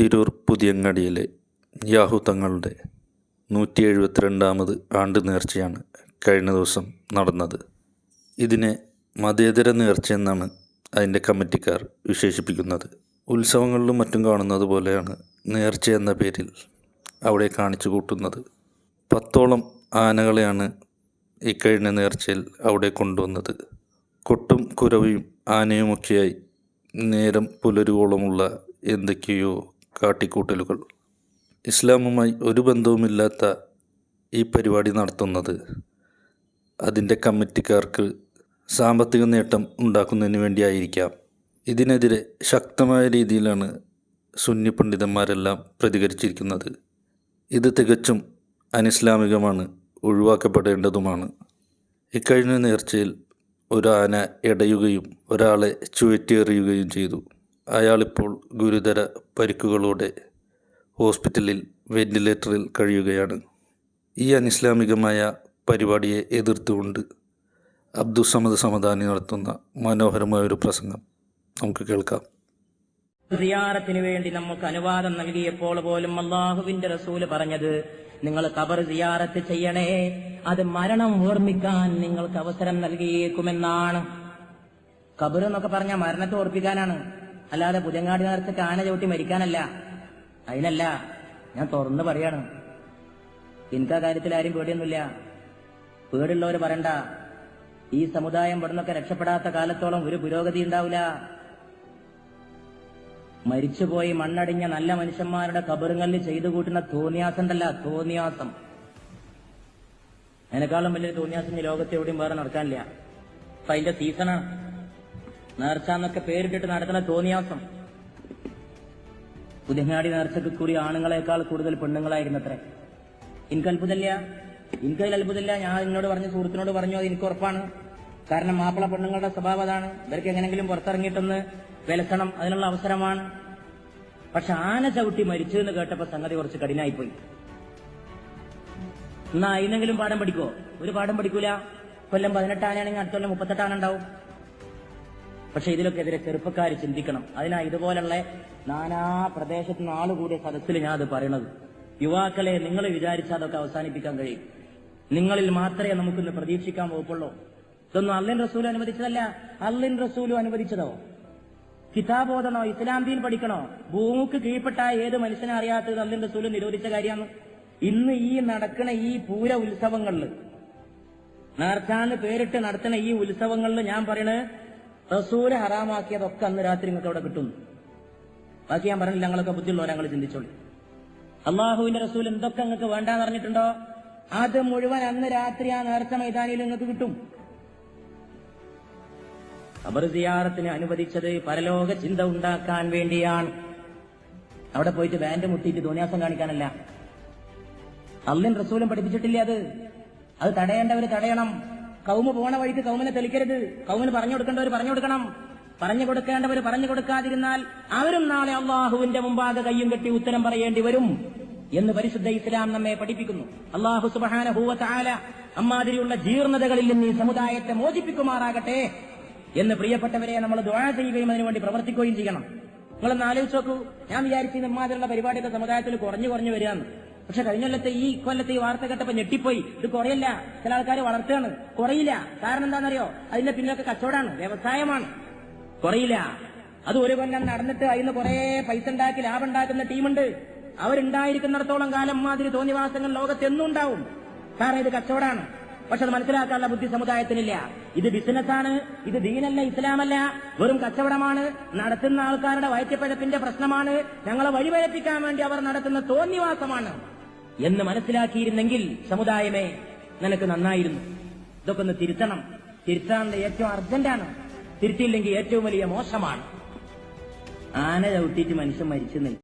Tirur പുതിയങ്ങാടിയിലെ Yahoo തങ്ങളുടെ നൂറ്റി എഴുപത്തിരണ്ടാമത് ആണ്ട് നേർച്ചയാണ് കഴിഞ്ഞ ദിവസം നടന്നത്. ഇതിനെ മതേതര നേർച്ചയെന്നാണ് അതിന്റെ കമ്മിറ്റിക്കാർ വിശേഷിപ്പിക്കുന്നത്. ഉത്സവങ്ങളിലും മറ്റും കാണുന്നത് പോലെയാണ് നേർച്ച എന്ന പേരിൽ അവിടെ കാണിച്ചു കൂട്ടുന്നത്. പത്തോളം ആനകളെയാണ് ഇക്കഴിഞ്ഞ നേർച്ചയിൽ അവിടെ കൊണ്ടുവന്നത്. കൊട്ടും കുരവിയും ആനയുമൊക്കെയായി നേരം പുലരുവോളമുള്ള എന്തൊക്കെയോ കാട്ടിക്കൂട്ടലുകൾ. ഇസ്ലാമുമായി ഒരു ബന്ധവുമില്ലാത്ത ഈ പരിപാടി നടത്തുന്നത് അതിന്റെ കമ്മിറ്റിക്കാർക്ക് സാമ്പത്തിക നേട്ടം ഉണ്ടാക്കുന്നതിന് വേണ്ടിയായിരിക്കാം. ഇതിനെതിരെ ശക്തമായ രീതിയിലാണ് സുന്നി പണ്ഡിതന്മാരെല്ലാം പ്രതികരിച്ചിരിക്കുന്നത്. ഇത് തികച്ചും അനിസ്ലാമികമാണ് ഒഴിവാക്കപ്പെടേണ്ടതുമാണ്. ഇക്കഴിഞ്ഞ നേർച്ചയിൽ ഒരു ആന ഇടയുകയും ഒരാളെ ചുവറ്റിയെറിയുകയും ചെയ്തു. അയാളിപ്പോൾ ഗുരുതര പരിക്കുകളോടെ ഹോസ്പിറ്റലിൽ വെന്റിലേറ്ററിൽ കഴിയുകയാണ്. ഈ അനിസ്ലാമികമായ പരിപാടിയെ എതിർത്തുകൊണ്ട് അബ്ദുസമദ് സമദാനി നടത്തുന്ന മനോഹരമായ ഒരു പ്രസംഗം നമുക്ക് കേൾക്കാം. സിയാറത്തിന് വേണ്ടി നമുക്ക് അനുവാദം നൽകിയപ്പോൾ പോലും അള്ളാഹുവിന്റെ റസൂൽ പറഞ്ഞത് നിങ്ങൾ കബർ സിയാറത്ത് ചെയ്യണേ അത് മരണം ഓർമ്മിക്കാൻ നിങ്ങൾക്ക് അവസരം നൽകിയേക്കുമെന്നാണ്. കബർ എന്നൊക്കെ പറഞ്ഞാൽ മരണത്തെ ഓർപ്പിക്കാനാണ്. അല്ലാതെ പുതിയങ്ങാടി നേരത്തെ ആന ചവിട്ടി മരിക്കാനല്ല. അതിനല്ല ഞാൻ തുറന്ന് പറയാണ്. എനിക്ക് ആ കാര്യത്തിൽ ആരും പേടിയൊന്നുമില്ല. പേടുള്ളവർ പറയണ്ട. ഈ സമുദായം ഇവിടുന്നൊക്കെ രക്ഷപ്പെടാത്ത കാലത്തോളം ഒരു പുരോഗതി ഉണ്ടാവില്ല. മരിച്ചുപോയി മണ്ണടിഞ്ഞ നല്ല മനുഷ്യന്മാരുടെ കബറുകളിൽ ചെയ്തു കൂട്ടുന്ന തോന്നിയാസണ്ടല്ല തോന്നിയാസം. അതിനേക്കാളും വലിയൊരു തോന്നിയാസം ഈ ലോകത്ത് എവിടെയും വേറെ നടക്കാനില്ല. അപ്പൊ അതിന്റെ സീസണാണ് നേർച്ച എന്നൊക്കെ പേരിട്ടിട്ട് നടക്കുന്ന തോന്നിയാസം. പുതിങ്ങാടി നേർച്ചക്ക് കൂടി ആണുങ്ങളെക്കാൾ കൂടുതൽ പെണ്ണുങ്ങളായിരുന്നത്രേ. എനിക്ക് അത്ഭുതമില്ല. എനിക്കതിൽ അത്ഭുതമില്ല. ഞാൻ എന്നോട് പറഞ്ഞു സുഹൃത്തിനോട് പറഞ്ഞു അത് എനിക്ക് ഉറപ്പാണ്. കാരണം മാപ്പിള പെണ്ണുങ്ങളുടെ സ്വഭാവം അതാണ്. ഇവർക്ക് എങ്ങനെങ്കിലും പുറത്തിറങ്ങിയിട്ടൊന്ന് വിലക്കണം അതിനുള്ള അവസരമാണ്. പക്ഷെ ആന ചവിട്ടി മരിച്ചു എന്ന് കേട്ടപ്പോ സംഗതി കുറച്ച് കഠിനായിപ്പോയി. എന്നാ അതിനെങ്കിലും പാഠം പഠിക്കോ ഒരു പാഠം പഠിക്കൂല? കൊല്ലം പതിനെട്ട് ആനയാണെങ്കിൽ അടുത്ത കൊല്ലം മുപ്പത്തെട്ട് ആന ഉണ്ടാവും. പക്ഷെ ഇതിലൊക്കെ എതിരെ ചെറുപ്പക്കാർ ചിന്തിക്കണം. അതിനാ ഇതുപോലുള്ള നാനാ പ്രദേശത്ത് നിന്ന് ആളുകൂടിയ സദസ്സിൽ ഞാൻ അത് പറയണത്. യുവാക്കളെ നിങ്ങൾ വിചാരിച്ചാൽ അതൊക്കെ അവസാനിപ്പിക്കാൻ കഴിയും. നിങ്ങളിൽ മാത്രമേ നമുക്കിന്ന് പ്രതീക്ഷിക്കാൻ വകുപ്പുള്ളൂ. ഇതൊന്നും അള്ളിൻ റസൂൽ അനുവദിച്ചതല്ല. അള്ളിൻ റസൂലും അനുവദിച്ചതോ? കിതാബോധനോ ഓതണോ ഇസ്ലാം ദീൻ പഠിക്കണോ? ഭൂമിക്ക് കീഴ്പ്പെട്ട ഏത് മനുഷ്യനെ അറിയാത്തത് അള്ളിൻ റസൂൽ നിരോധിച്ച കാര്യമാണ്. ഇന്ന് ഈ നടക്കുന്ന ഈ പൂര ഉത്സവങ്ങളിൽ നേർച്ചാന്ന് പേരിട്ട് നടത്തുന്ന ഈ ഉത്സവങ്ങളിൽ ഞാൻ പറയണത് റസൂൽ ഹറാമാക്കിയതൊക്കെ അന്ന് രാത്രി നിങ്ങൾക്ക് അവിടെ കിട്ടും. ബാക്കി ഞാൻ പറഞ്ഞില്ല ഞങ്ങളൊക്കെ ബുദ്ധിയുള്ളവർ ഞങ്ങൾ ചിന്തിച്ചോളൂ. അള്ളാഹുവിന്റെ റസൂൽ എന്തൊക്കെ നിങ്ങൾക്ക് വേണ്ടാന്ന് പറഞ്ഞിട്ടുണ്ടോ അത് മുഴുവൻ അന്ന് രാത്രി ആ നേർച്ച മൈതാനിയിൽ നിങ്ങൾക്ക് കിട്ടും. ഖബർ സിയാറത്തിന് അനുവദിച്ചത് പരലോക ചിന്ത ഉണ്ടാക്കാൻ വേണ്ടിയാണ്. അവിടെ പോയിട്ട് ബാൻഡ് മുട്ടിയിട്ട് ധോനിയാസം കാണിക്കാനല്ല. അള്ളിൻ റസൂലും പഠിപ്പിച്ചിട്ടില്ല അത്? അത് തടയേണ്ടവര് തടയണം. കൗമ് പോണ വഴിക്ക് കൗമിനെ തെളിക്കരുത്. കൗമിന് പറഞ്ഞു കൊടുക്കേണ്ടവർ പറഞ്ഞു കൊടുക്കണം. പറഞ്ഞു കൊടുക്കേണ്ടവർ പറഞ്ഞു കൊടുക്കാതിരുന്നാൽ അവരും നാളെ അള്ളാഹുവിന്റെ മുമ്പാകെ കയ്യും കെട്ടി ഉത്തരം പറയേണ്ടി വരും എന്ന് പരിശുദ്ധ ഇസ്ലാം നമ്മെ പഠിപ്പിക്കുന്നു. അള്ളാഹു സുബാന ഹൂവത്താല അമ്മാതിരിയുള്ള ജീർണതകളിൽ നിന്ന് ഈ സമുദായത്തെ മോചിപ്പിക്കുമാറാകട്ടെ എന്ന് പ്രിയപ്പെട്ടവരെ നമ്മൾ ദ്വാഴ ചെയ്യുകയും അതിനുവേണ്ടി പ്രവർത്തിക്കുകയും ചെയ്യണം. നിങ്ങളൊന്ന് ആലോചിച്ച് നോക്കൂ. ഞാൻ വിചാരിച്ചു ഇമ്മാതിരിയുള്ള പരിപാടിയൊക്കെ സമുദായത്തിൽ കുറഞ്ഞു കുറഞ്ഞു വരികയാണ്. പക്ഷെ കഴിഞ്ഞ കൊല്ലത്തെ ഈ കൊല്ലത്തെ ഈ വാർത്ത കേട്ടപ്പോ ഞെട്ടിപ്പോയി. ഇത് കുറയില്ല. ചില ആൾക്കാർ വളർത്തുകയാണ്. കുറയില്ല. കാരണം എന്താണെന്നറിയോ? അതിന്റെ പിന്നിലൊക്കെ കച്ചവടമാണ്. വ്യവസായമാണ്. കുറയില്ല. അത് ഒരു കൊല്ലം നടന്നിട്ട് അതിന് കുറെ പൈസ ഉണ്ടാക്കി ലാഭം ഉണ്ടാക്കുന്ന ടീമുണ്ട്. അവരുണ്ടായിരിക്കുന്നിടത്തോളം കാലം മാതിരി തോന്നിവാസങ്ങൾ ലോകത്ത് എന്നും ഉണ്ടാവും. കാരണം ഇത് കച്ചവടമാണ്. പക്ഷെ അത് മനസ്സിലാക്കാനുള്ള ബുദ്ധി സമുദായത്തിനില്ല. ഇത് ബിസിനസ്സാണ് ഇത് ദീനല്ല ഇസ്ലാമല്ല. വെറും കച്ചവടമാണ് നടത്തുന്ന ആൾക്കാരുടെ വയറ്റപ്പഴപ്പിന്റെ പ്രശ്നമാണ്. ഞങ്ങളെ വഴിവഴപ്പിക്കാൻ വേണ്ടി അവർ നടത്തുന്ന തോന്നിവാസമാണ്. എന്ന് മനസ്സിലാക്കിയിരുന്നെങ്കിൽ സമുദായമേ നിനക്ക് നന്നായിരുന്നു. ഇതൊക്കെ ഒന്ന് തിരുത്തണം. തിരുത്താനുള്ള ഏറ്റവും അർജന്റാണ്. തിരുത്തിയില്ലെങ്കിൽ ഏറ്റവും വലിയ മോശമാണ്. ആന ചവിട്ടിയിട്ട് മനുഷ്യൻ മരിച്ചു